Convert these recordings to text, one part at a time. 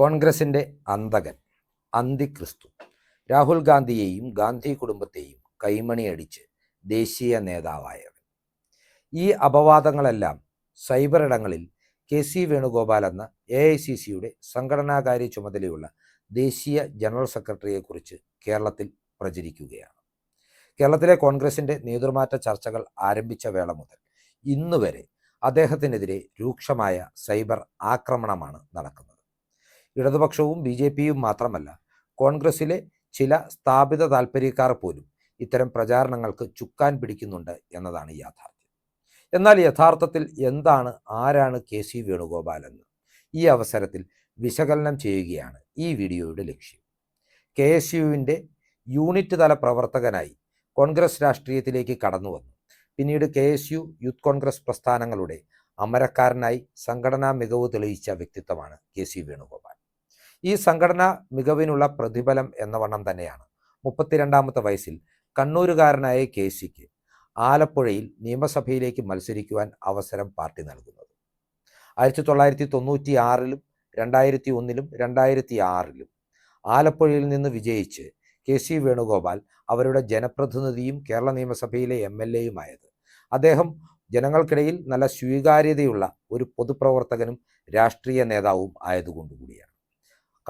കോൺഗ്രസിന്റെ അന്തകൻ അന്തിക്രിസ്തു. രാഹുൽ ഗാന്ധിയെയും ഗാന്ധി കുടുംബത്തെയും കൈമണിയടിച്ച് ദേശീയ നേതാവായവൻ. ഈ അപവാദങ്ങളെല്ലാം സൈബർ ഇടങ്ങളിൽ കെ സി വേണുഗോപാൽ എന്ന എ ഐ സി സിയുടെ സംഘടനാകാര്യ ചുമതലയുള്ള ദേശീയ ജനറൽ സെക്രട്ടറിയെക്കുറിച്ച് കേരളത്തിൽ പ്രചരിക്കുകയാണ്. കേരളത്തിലെ കോൺഗ്രസിന്റെ നേതൃമാറ്റ ചർച്ചകൾ ആരംഭിച്ച വേള മുതൽ ഇന്നുവരെ അദ്ദേഹത്തിനെതിരെ രൂക്ഷമായ സൈബർ ആക്രമണമാണ് നടക്കുന്നത്. ഇടതുപക്ഷവും ബി ജെ പിയും മാത്രമല്ല കോൺഗ്രസിലെ ചില സ്ഥാപിത താൽപ്പര്യക്കാർ പോലും ഇത്തരം പ്രചാരണങ്ങൾക്ക് ചുക്കാൻ പിടിക്കുന്നുണ്ട് എന്നതാണ് യാഥാർത്ഥ്യം. എന്നാൽ യഥാർത്ഥത്തിൽ എന്താണ് ആരാണ് കെ സി വേണുഗോപാൽ ഈ അവസരത്തിൽ വിശകലനം ചെയ്യുകയാണ് ഈ വീഡിയോയുടെ ലക്ഷ്യം. കെ എസ് യുവിന്റെ യൂണിറ്റ് തല പ്രവർത്തകനായി കോൺഗ്രസ് രാഷ്ട്രീയത്തിലേക്ക് കടന്നു വന്നു. പിന്നീട് K S U youth Congress പ്രസ്ഥാനങ്ങളുടെ അമരക്കാരനായി സംഘടനാ മികവ് തെളിയിച്ച വ്യക്തിത്വമാണ് കെ സി വേണുഗോപാൽ. ഈ സംഘടന മികവിനുള്ള പ്രതിഫലം എന്ന വണ്ണം തന്നെയാണ്. മുപ്പത്തിരണ്ടാമത്തെ വയസ്സിൽ കണ്ണൂരുകാരനായ കെ സിക്ക് ആലപ്പുഴയിൽ നിയമസഭയിലേക്ക് മത്സരിക്കുവാൻ അവസരം പാർട്ടി നൽകുന്നത്. ആയിരത്തി തൊള്ളായിരത്തി തൊണ്ണൂറ്റി ആറിലും രണ്ടായിരത്തി ഒന്നിലും രണ്ടായിരത്തി ആറിലും ആലപ്പുഴയിൽ നിന്ന് വിജയിച്ച് കെ സി വേണുഗോപാൽ അവരുടെ ജനപ്രതിനിധിയും കേരള നിയമസഭയിലെ എം എൽ എയുമായത്. അദ്ദേഹം ജനങ്ങൾക്കിടയിൽ നല്ല സ്വീകാര്യതയുള്ള ഒരു പൊതുപ്രവർത്തകനും രാഷ്ട്രീയ നേതാവും ആയതുകൊണ്ടുകൂടിയാണ്.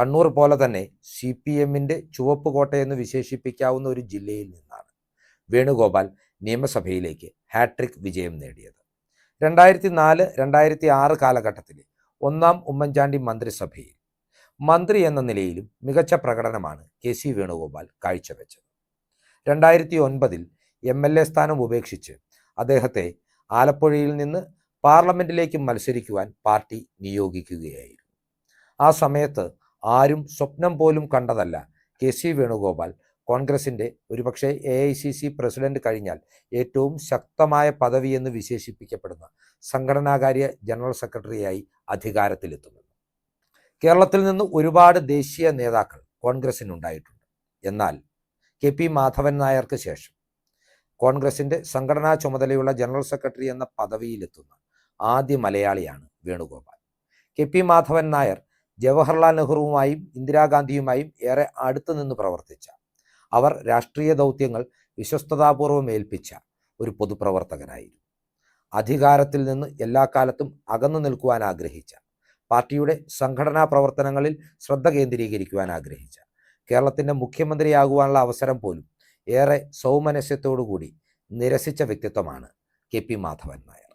കണ്ണൂർ പോലെ തന്നെ സി പി എമ്മിന്റെ ചുവപ്പ് കോട്ടയെന്ന് വിശേഷിപ്പിക്കാവുന്ന ഒരു ജില്ലയിൽ നിന്നാണ് വേണുഗോപാൽ നിയമസഭയിലേക്ക് ഹാട്രിക് വിജയം നേടിയത്. രണ്ടായിരത്തി നാല് രണ്ടായിരത്തി ആറ് കാലഘട്ടത്തിലെ ഒന്നാം ഉമ്മൻചാണ്ടി മന്ത്രിസഭയിൽ മന്ത്രി എന്ന നിലയിലും മികച്ച പ്രകടനമാണ് കെ സി വേണുഗോപാൽ കാഴ്ചവെച്ചത്. രണ്ടായിരത്തി ഒൻപതിൽ എം എൽ എ സ്ഥാനം ഉപേക്ഷിച്ച് അദ്ദേഹത്തെ ആലപ്പുഴയിൽ നിന്ന് പാർലമെന്റിലേക്ക് മത്സരിക്കുവാൻ പാർട്ടി നിയോഗിക്കുകയായിരുന്നു. ആ സമയത്ത് ആരും സ്വപ്നം പോലും കണ്ടതല്ല. കെ. സി. വേണുഗോപാൽ കോൺഗ്രസിന്റെ ഒരുപക്ഷെ A I C C president കഴിഞ്ഞാൽ ഏറ്റവും ശക്തമായ പദവി എന്ന് വിശേഷിപ്പിക്കപ്പെടുന്ന സംഘടനാകാര്യ ജനറൽ സെക്രട്ടറിയായി അധികാരത്തിലെത്തുന്നു. കേരളത്തിൽ നിന്ന് ഒരുപാട് ദേശീയ നേതാക്കൾ കോൺഗ്രസിനുണ്ടായിട്ടുണ്ട്. എന്നാൽ കെ. പി. മാധവൻ നായർക്ക് ശേഷം കോൺഗ്രസിന്റെ സംഘടനാ ചുമതലയുള്ള ജനറൽ സെക്രട്ടറി എന്ന പദവിയിലെത്തുന്ന ആദ്യ മലയാളിയാണ് വേണുഗോപാൽ. കെ. പി. മാധവൻ നായർ ജവഹർലാൽ നെഹ്റുവുമായും ഇന്ദിരാഗാന്ധിയുമായും ഏറെ അടുത്തു നിന്ന് പ്രവർത്തിച്ച അവർ രാഷ്ട്രീയ ദൗത്യങ്ങൾ വിശ്വസ്തതാപൂർവം ഏൽപ്പിച്ച ഒരു പൊതുപ്രവർത്തകനായിരുന്നു. അധികാരത്തിൽ നിന്ന് എല്ലാ കാലത്തും അകന്നു നിൽക്കുവാൻ ആഗ്രഹിച്ച പാർട്ടിയുടെ സംഘടനാ പ്രവർത്തനങ്ങളിൽ ശ്രദ്ധ കേന്ദ്രീകരിക്കുവാൻ ആഗ്രഹിച്ച കേരളത്തിന്റെ മുഖ്യമന്ത്രിയാകുവാനുള്ള അവസരം പോലും ഏറെ സൗമനസ്യത്തോടുകൂടി നിരസിച്ച വ്യക്തിത്വമാണ് K P Madhavan Nair.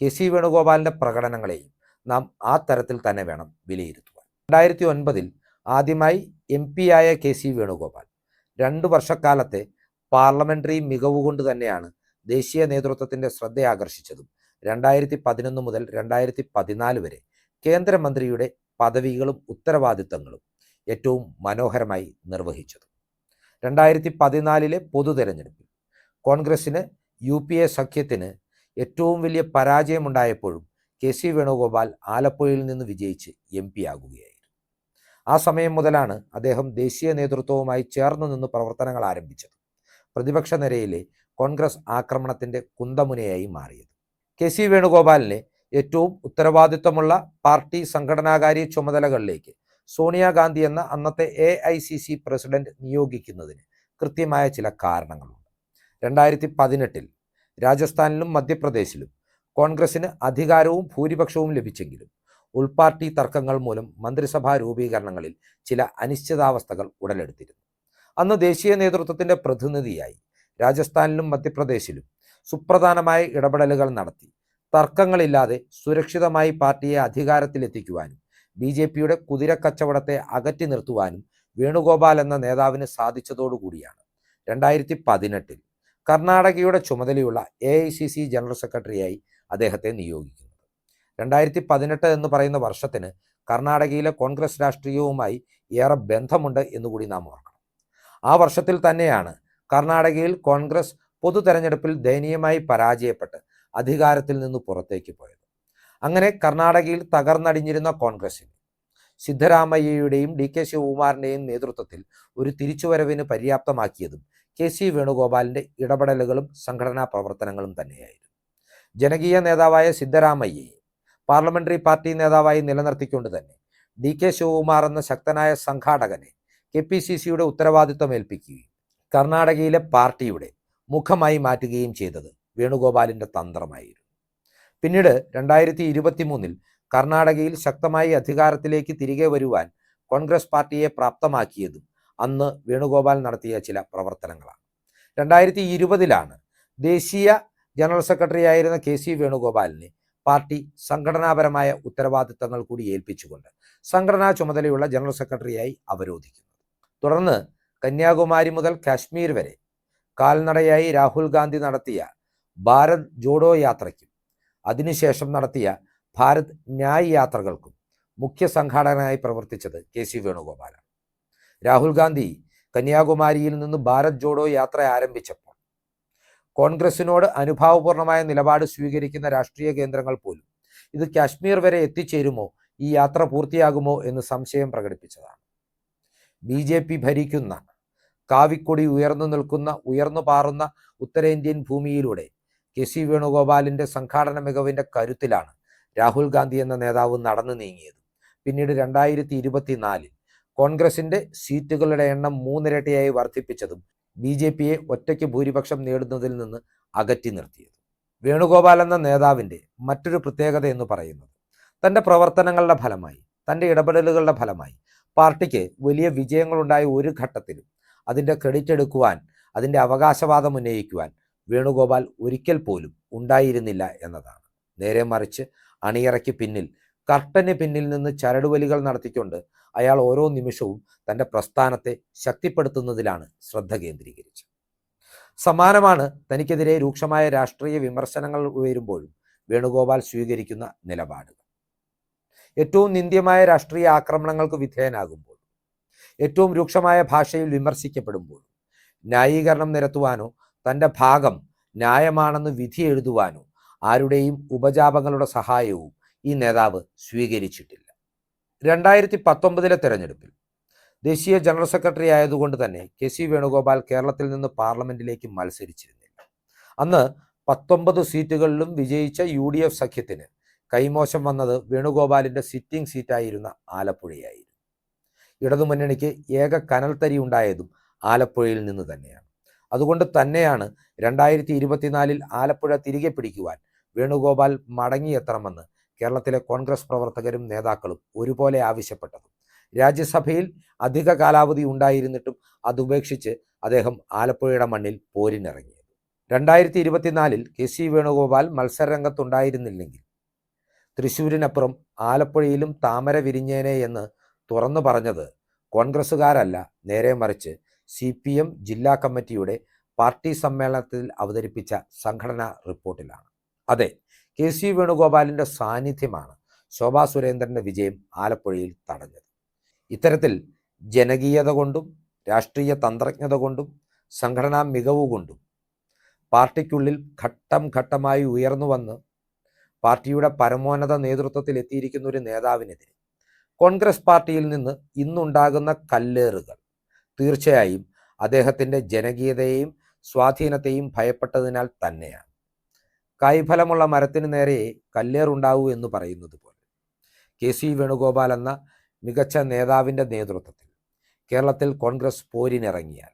K C വേണുഗോപാലിന്റെ പ്രകടനങ്ങളെയും നാം ആ തരത്തിൽ തന്നെ വേണം വിലയിരുത്തുവാൻ. രണ്ടായിരത്തി ഒൻപതിൽ ആദ്യമായി എം പി ആയ കെ സി വേണുഗോപാൽ രണ്ട് വർഷക്കാലത്തെ പാർലമെന്ററി മികവുകൊണ്ട് തന്നെയാണ് ദേശീയ നേതൃത്വത്തിന്റെ ശ്രദ്ധ ആകർഷിച്ചതും രണ്ടായിരത്തി പതിനൊന്ന് മുതൽ രണ്ടായിരത്തി പതിനാല് വരെ കേന്ദ്രമന്ത്രിയുടെ പദവികളും ഉത്തരവാദിത്തങ്ങളും ഏറ്റവും മനോഹരമായി നിർവഹിച്ചത്. രണ്ടായിരത്തി പതിനാലിലെ പൊതു തെരഞ്ഞെടുപ്പിൽ കോൺഗ്രസിന് യു പി എ സഖ്യത്തിന് ഏറ്റവും വലിയ പരാജയമുണ്ടായപ്പോഴും കെ സി വേണുഗോപാൽ ആലപ്പുഴയിൽ നിന്ന് വിജയിച്ച് എം പി ആകുകയായിരുന്നു. ആ സമയം മുതലാണ് അദ്ദേഹം ദേശീയ നേതൃത്വവുമായി ചേർന്ന് നിന്ന് പ്രവർത്തനങ്ങൾ ആരംഭിച്ചത്. പ്രതിപക്ഷ നിരയിലെ കോൺഗ്രസ് ആക്രമണത്തിന്റെ കുന്തമുനയായി മാറിയത്. കെ സി വേണുഗോപാലിനെ ഏറ്റവും ഉത്തരവാദിത്വമുള്ള പാർട്ടി സംഘടനാകാരി ചുമതലകളിലേക്ക് സോണിയാഗാന്ധി എന്ന അന്നത്തെ A I C C president നിയോഗിക്കുന്നതിന് കൃത്യമായ ചില കാരണങ്ങളുണ്ട്. രണ്ടായിരത്തി പതിനെട്ടിൽ രാജസ്ഥാനിലും മധ്യപ്രദേശിലും കോൺഗ്രസിന് അധികാരവും ഭൂരിപക്ഷവും ലഭിച്ചെങ്കിലും ഉൾപാർട്ടി തർക്കങ്ങൾ മൂലം മന്ത്രിസഭാ രൂപീകരണങ്ങളിൽ ചില അനിശ്ചിതാവസ്ഥകൾ ഉടലെടുത്തിരുന്നു. അന്ന് ദേശീയ നേതൃത്വത്തിന്റെ പ്രതിനിധിയായി രാജസ്ഥാനിലും മധ്യപ്രദേശിലും സുപ്രധാനമായ ഇടപെടലുകൾ നടത്തി. തർക്കങ്ങളില്ലാതെ സുരക്ഷിതമായി പാർട്ടിയെ അധികാരത്തിലെത്തിക്കുവാനും ബി ജെ പിയുടെ കുതിരക്കച്ചവടത്തെ അകറ്റി നിർത്തുവാനും വേണുഗോപാൽ എന്ന നേതാവിന് സാധിച്ചതോടുകൂടിയാണ് രണ്ടായിരത്തി പതിനെട്ടിൽ കർണാടകയുടെ ചുമതലയുള്ള A I C C general സെക്രട്ടറിയായി അദ്ദേഹത്തെ നിയോഗിക്കുന്നത്. രണ്ടായിരത്തി പതിനെട്ട് എന്ന് പറയുന്ന വർഷത്തിന് കർണാടകയിലെ കോൺഗ്രസ് രാഷ്ട്രീയവുമായി ഏറെ ബന്ധമുണ്ട് എന്നുകൂടി നാം ഓർക്കണം. ആ വർഷത്തിൽ തന്നെയാണ് കർണാടകയിൽ കോൺഗ്രസ് പൊതു തെരഞ്ഞെടുപ്പിൽ ദയനീയമായി പരാജയപ്പെട്ട് അധികാരത്തിൽ നിന്ന് പുറത്തേക്ക് പോയത്. അങ്ങനെ കർണാടകയിൽ തകർന്നടിഞ്ഞിരുന്ന കോൺഗ്രസിന് സിദ്ധരാമയ്യയുടെയും ഡി കെ ശിവകുമാറിന്റെയും നേതൃത്വത്തിൽ ഒരു തിരിച്ചുവരവിന് പര്യാപ്തമാക്കിയതും കെ സി വേണുഗോപാലിന്റെ ഇടപെടലുകളും സംഘടനാ പ്രവർത്തനങ്ങളും തന്നെയായിരുന്നു. ജനകീയ നേതാവായ സിദ്ധരാമയ്യെ പാർലമെന്ററി പാർട്ടി നേതാവായി നിലനിർത്തിക്കൊണ്ട് തന്നെ ഡി കെ ശിവകുമാർ എന്ന ശക്തനായ സംഘാടകനെ കെ പി സി സിയുടെ ഉത്തരവാദിത്വം ഏൽപ്പിക്കുകയും കർണാടകയിലെ പാർട്ടിയുടെ മുഖമായി മാറ്റുകയും ചെയ്തത് വേണുഗോപാലിന്റെ തന്ത്രമായിരുന്നു. പിന്നീട് രണ്ടായിരത്തി ഇരുപത്തി മൂന്നിൽ കർണാടകയിൽ ശക്തമായി അധികാരത്തിലേക്ക് തിരികെ വരുവാൻ കോൺഗ്രസ് പാർട്ടിയെ പ്രാപ്തമാക്കിയതും അന്ന് വേണുഗോപാൽ നടത്തിയ ചില പ്രവർത്തനങ്ങളാണ്. രണ്ടായിരത്തി ഇരുപതിലാണ് ദേശീയ ജനറൽ സെക്രട്ടറി ആയിരുന്ന കെ സി വേണുഗോപാലിനെ പാർട്ടി സംഘടനാപരമായ ഉത്തരവാദിത്തങ്ങൾ കൂടി ഏൽപ്പിച്ചുകൊണ്ട് സംഘടനാ ചുമതലയുള്ള ജനറൽ സെക്രട്ടറിയായി അവരോധിക്കുന്നു. തുടർന്ന് കന്യാകുമാരി മുതൽ കാശ്മീർ വരെ കാൽനടയായി രാഹുൽ ഗാന്ധി നടത്തിയ ഭാരത് ജോഡോ യാത്രയ്ക്കും അതിനുശേഷം നടത്തിയ ഭാരത് ന്യായ് യാത്രകൾക്കും മുഖ്യ സംഘാടകനായി പ്രവർത്തിച്ചത് കെ സി വേണുഗോപാലാണ്. രാഹുൽ ഗാന്ധി കന്യാകുമാരിയിൽ നിന്ന് ഭാരത് ജോഡോ യാത്ര ആരംഭിച്ചപ്പോൾ കോൺഗ്രസിനോട് അനുഭാവപൂർണമായ നിലപാട് സ്വീകരിക്കുന്ന രാഷ്ട്രീയ കേന്ദ്രങ്ങൾ പോലും ഇത് കാശ്മീർ വരെ എത്തിച്ചേരുമോ? ഈ യാത്ര പൂർത്തിയാകുമോ? എന്ന് സംശയം പ്രകടിപ്പിച്ചതാണ്. ബി ജെ പി ഭരിക്കുന്ന കാവിക്കൊടി ഉയർന്നു നിൽക്കുന്ന ഉയർന്നു പാറുന്ന ഉത്തരേന്ത്യൻ ഭൂമിയിലൂടെ കെ സി വേണുഗോപാലിന്റെ സംഘാടന മികവിന്റെ കരുത്തിലാണ് രാഹുൽ ഗാന്ധി എന്ന നേതാവ് നടന്നു നീങ്ങിയത്. പിന്നീട് രണ്ടായിരത്തി ഇരുപത്തിനാലിൽ കോൺഗ്രസിന്റെ സീറ്റുകളുടെ എണ്ണം മൂന്നിരട്ടിയായി വർദ്ധിപ്പിച്ചതും ബി ജെ പിയെ ഒറ്റയ്ക്ക് ഭൂരിപക്ഷം നേടുന്നതിൽ നിന്ന് അകറ്റി നിർത്തിയത്. വേണുഗോപാൽ എന്ന നേതാവിന്റെ മറ്റൊരു പ്രത്യേകത എന്ന് പറയുന്നത് തന്റെ പ്രവർത്തനങ്ങളുടെ ഫലമായി തന്റെ ഇടപെടലുകളുടെ ഫലമായി പാർട്ടിക്ക് വലിയ വിജയങ്ങളുണ്ടായ ഒരു ഘട്ടത്തിലും അതിന്റെ ക്രെഡിറ്റ് എടുക്കുവാൻ അതിന്റെ അവകാശവാദം ഉന്നയിക്കുവാൻ വേണുഗോപാൽ ഒരിക്കൽ പോലും ഉണ്ടായിരുന്നില്ല എന്നതാണ്. നേരെ മറിച്ച് അണിയറയ്ക്ക് പിന്നിൽ കർട്ടന് പിന്നിൽ നിന്ന് ചരടുവലികൾ നടത്തിക്കൊണ്ട് അയാൾ ഓരോ നിമിഷവും തന്റെ പ്രസ്ഥാനത്തെ ശക്തിപ്പെടുത്തുന്നതിലാണ് ശ്രദ്ധ കേന്ദ്രീകരിച്ചത്. സമാനമാണ് തനിക്കെതിരെ രൂക്ഷമായ രാഷ്ട്രീയ വിമർശനങ്ങൾ ഉയരുമ്പോഴും വേണുഗോപാൽ സ്വീകരിക്കുന്ന നിലപാടുകൾ. ഏറ്റവും നിന്ദ്യമായ രാഷ്ട്രീയ ആക്രമണങ്ങൾക്ക് വിധേയനാകുമ്പോൾ ഏറ്റവും രൂക്ഷമായ ഭാഷയിൽ വിമർശിക്കപ്പെടുമ്പോൾ ന്യായീകരണം നിരത്തുവാനോ തന്റെ ഭാഗം ന്യായമാണെന്ന് വിധി എഴുതുവാനോ ആരുടെയും ഉപജാപങ്ങളുടെ സഹായവും ഈ നേതാവ് സ്വീകരിച്ചിട്ടില്ല. രണ്ടായിരത്തി പത്തൊമ്പതിലെ തെരഞ്ഞെടുപ്പിൽ ദേശീയ ജനറൽ സെക്രട്ടറി ആയതുകൊണ്ട് തന്നെ കെ സി വേണുഗോപാൽ കേരളത്തിൽ നിന്ന് പാർലമെന്റിലേക്ക് മത്സരിച്ചിരുന്നില്ല. അന്ന് പത്തൊമ്പത് സീറ്റുകളിലും വിജയിച്ച യു ഡി എഫ് സഖ്യത്തിന് കൈമോശം വന്നത് വേണുഗോപാലിന്റെ സിറ്റിംഗ് സീറ്റായിരുന്ന ആലപ്പുഴയായിരുന്നു. ഇടതുമുന്നണിക്ക് ഏക കനൽത്തരി ഉണ്ടായതും ആലപ്പുഴയിൽ നിന്ന് തന്നെയാണ്. അതുകൊണ്ട് തന്നെയാണ് രണ്ടായിരത്തി ഇരുപത്തിനാലിൽ ആലപ്പുഴ തിരികെ പിടിക്കുവാൻ വേണുഗോപാൽ മടങ്ങിയെത്തണമെന്ന് കേരളത്തിലെ കോൺഗ്രസ് പ്രവർത്തകരും നേതാക്കളും ഒരുപോലെ ആവശ്യപ്പെട്ടത്. രാജ്യസഭയിൽ അധിക കാലാവധി ഉണ്ടായിരുന്നിട്ടും അതുപേക്ഷിച്ച് അദ്ദേഹം ആലപ്പുഴയുടെ മണ്ണിൽ പോരിനിറങ്ങിയത്. രണ്ടായിരത്തി ഇരുപത്തിനാലിൽ കെ സി വേണുഗോപാൽ മത്സരരംഗത്തുണ്ടായിരുന്നില്ലെങ്കിൽ തൃശൂരിനപ്പുറം ആലപ്പുഴയിലും താമര വിരിഞ്ഞേനെ എന്ന് തുറന്നു പറഞ്ഞത് കോൺഗ്രസ്സുകാരല്ല. നേരെ മറിച്ച് സി പി എം ജില്ലാ കമ്മിറ്റിയുടെ പാർട്ടി സമ്മേളനത്തിൽ അവതരിപ്പിച്ച സംഘടനാ റിപ്പോർട്ടിലാണ്. അതെ കെ സി വേണുഗോപാലിന്റെ സാന്നിധ്യമാണ് ശോഭാ സുരേന്ദ്രന്റെ വിജയം ആലപ്പുഴയിൽ തടഞ്ഞത്. ഇത്തരത്തിൽ ജനകീയത കൊണ്ടും രാഷ്ട്രീയ തന്ത്രജ്ഞത കൊണ്ടും സംഘടനാ മികവ് കൊണ്ടും പാർട്ടിക്കുള്ളിൽ ഘട്ടം ഘട്ടമായി ഉയർന്നു വന്ന് പാർട്ടിയുടെ പരമോന്നത നേതൃത്വത്തിൽ എത്തിയിരിക്കുന്ന ഒരു നേതാവിനെതിരെ കോൺഗ്രസ് പാർട്ടിയിൽ നിന്ന് ഇന്നുണ്ടാകുന്ന കല്ലേറുകൾ. തീർച്ചയായും അദ്ദേഹത്തിന്റെ ജനകീയതയെയും സ്വാധീനത്തെയും ഭയപ്പെട്ടതിനാൽ തന്നെയാണ്. കായ്ഫലമുള്ള മരത്തിന് നേരെ കല്ലേറുണ്ടാവൂ എന്ന് പറയുന്നത് പോലെ. കെ സി വേണുഗോപാൽ എന്ന മികച്ച നേതാവിന്റെ നേതൃത്വത്തിൽ കേരളത്തിൽ കോൺഗ്രസ് പോരിനിറങ്ങിയാൽ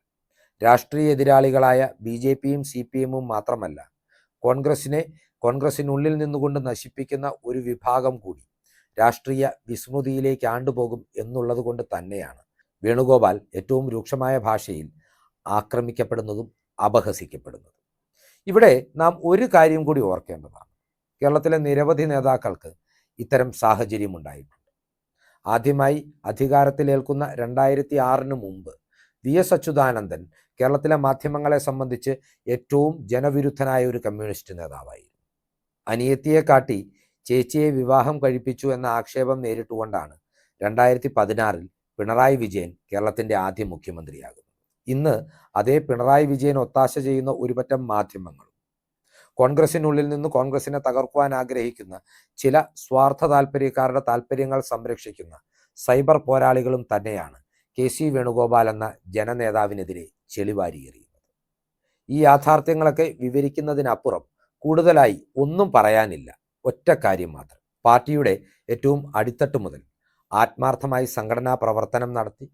രാഷ്ട്രീയ എതിരാളികളായ ബി ജെ പിയും സി പി എമ്മും മാത്രമല്ല കോൺഗ്രസിനെ കോൺഗ്രസിനുള്ളിൽ നിന്നുകൊണ്ട് നശിപ്പിക്കുന്ന ഒരു വിഭാഗം കൂടി രാഷ്ട്രീയ വിസ്മൃതിയിലേക്ക് ആണ്ടുപോകും എന്നുള്ളത് കൊണ്ട് തന്നെയാണ് വേണുഗോപാൽ ഏറ്റവും രൂക്ഷമായ ഭാഷയിൽ ആക്രമിക്കപ്പെടുന്നതും അപഹസിക്കപ്പെടുന്നതും. ഇവിടെ നാം ഒരു കാര്യം കൂടി ഓർക്കേണ്ടതാണ്. കേരളത്തിലെ നിരവധി നേതാക്കൾക്ക് ഇത്തരം സാഹചര്യം ഉണ്ടായിട്ടുണ്ട്. ആദ്യമായി അധികാരത്തിലേൽക്കുന്ന രണ്ടായിരത്തി ആറിന് മുമ്പ് വി എസ് അച്യുതാനന്ദൻ കേരളത്തിലെ മാധ്യമങ്ങളെ സംബന്ധിച്ച് ഏറ്റവും ജനവിരുദ്ധനായ ഒരു കമ്മ്യൂണിസ്റ്റ് നേതാവായിരുന്നു. അനിയത്തിയെ കാട്ടി ചേച്ചിയെ വിവാഹം കഴിപ്പിച്ചു എന്ന ആക്ഷേപം നേരിട്ടുകൊണ്ടാണ് രണ്ടായിരത്തി പതിനാറിൽ പിണറായി വിജയൻ കേരളത്തിന്റെ ആദ്യ മുഖ്യമന്ത്രിയാകുന്നത്. ഇന്ന് അതേ പിണറായി വിജയൻ ഒത്താശ ചെയ്യുന്ന ഒരുപറ്റം മാധ്യമങ്ങളും. കോൺഗ്രസിനുള്ളിൽ നിന്ന് കോൺഗ്രസിനെ തകർക്കുവാൻ ആഗ്രഹിക്കുന്ന ചില സ്വാർത്ഥ താല്പര്യക്കാരുടെ താല്പര്യങ്ങൾ സംരക്ഷിക്കുന്ന സൈബർ പോരാളികളും തന്നെയാണ് കെ സി വേണുഗോപാൽ എന്ന ജനനേതാവിനെതിരെ ചെളിവാരിയെറിയുന്നത് ഈ യാഥാർത്ഥ്യങ്ങളൊക്കെ വിവരിക്കുന്നതിനപ്പുറം കൂടുതലായി ഒന്നും പറയാനില്ല. ഒറ്റ കാര്യം മാത്രം. പാർട്ടിയുടെ ഏറ്റവും അടിത്തട്ട് മുതൽ ആത്മാർത്ഥമായി സംഘടനാ പ്രവർത്തനം നടത്തി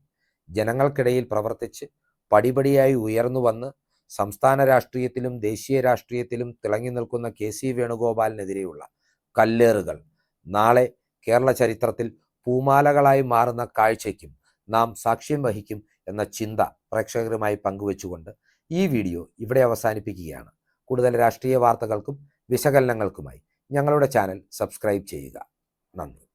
ജനങ്ങൾക്കിടയിൽ പ്രവർത്തിച്ച് പടിപടിയായി ഉയർന്നു വന്ന് സംസ്ഥാന രാഷ്ട്രീയത്തിലും ദേശീയ രാഷ്ട്രീയത്തിലും തിളങ്ങി നിൽക്കുന്ന കെ സി വേണുഗോപാലിനെതിരെയുള്ള കല്ലേറുകൾ. നാളെ കേരള ചരിത്രത്തിൽ പൂമാലകളായി മാറുന്ന കാഴ്ചയ്ക്കും നാം സാക്ഷ്യം വഹിക്കും എന്ന ചിന്ത പ്രേക്ഷകരുമായി പങ്കുവച്ചുകൊണ്ട് ഈ വീഡിയോ ഇവിടെ അവസാനിപ്പിക്കുകയാണ്. കൂടുതൽ രാഷ്ട്രീയ വാർത്തകൾക്കും വിശകലനങ്ങൾക്കുമായി ഞങ്ങളുടെ ചാനൽ സബ്സ്ക്രൈബ് ചെയ്യുക. നന്ദി.